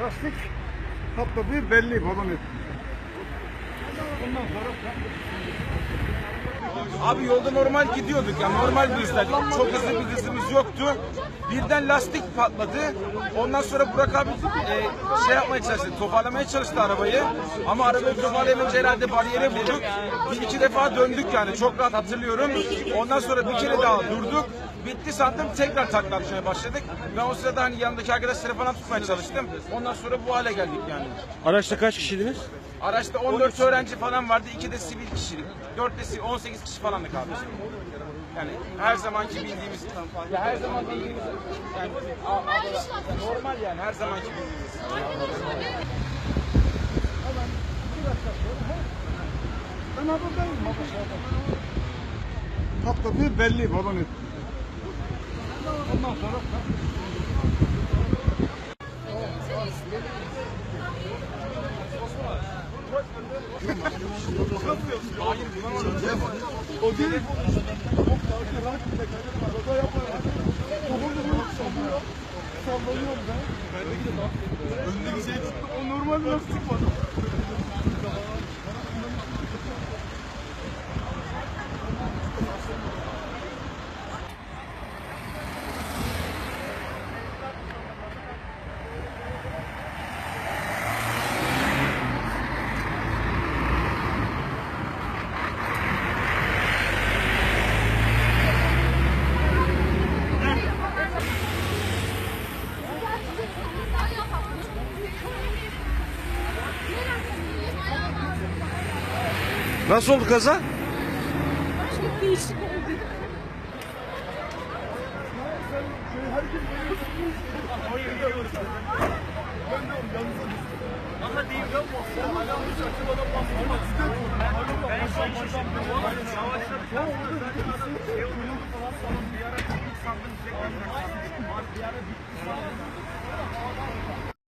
Lastik patladığı belli balon etti. Ondan sonra Abi yolda normal gidiyorduk yani normal bir hızla. Çok hızlı bir hızımız yoktu. Birden lastik patladı. Ondan sonra Burak abi e, şey yapmaya çalıştı, toparlamaya çalıştı arabayı. Ama arabayı toparlayamayınca herhalde bariyere vurduk. Bir iki defa döndük yani çok rahat hatırlıyorum. Ondan sonra bir kere daha durduk. Bitti sandım tekrar takla atmaya başladık. Ben o sırada hani yanındaki arkadaşları falan tutmaya çalıştım. Ondan sonra bu hale geldik yani. Araçta kaç kişiydiniz? Araçta 14 öğrenci falan vardı, 2 de sivil kişilik. 4 de si- 18 kişi falandık abi. Yani her zamanki bildiğimiz, ya her zaman bildiğimiz, yani a- a- normal yani her zamanki bildiğimiz. ben baba şeyde. Patladığı belli etti. Ondan sonra o. Sallanıyorum ben. Ben de tuttu. O normal lastik var. Nasıl oldu kaza? Çok değişik oldu.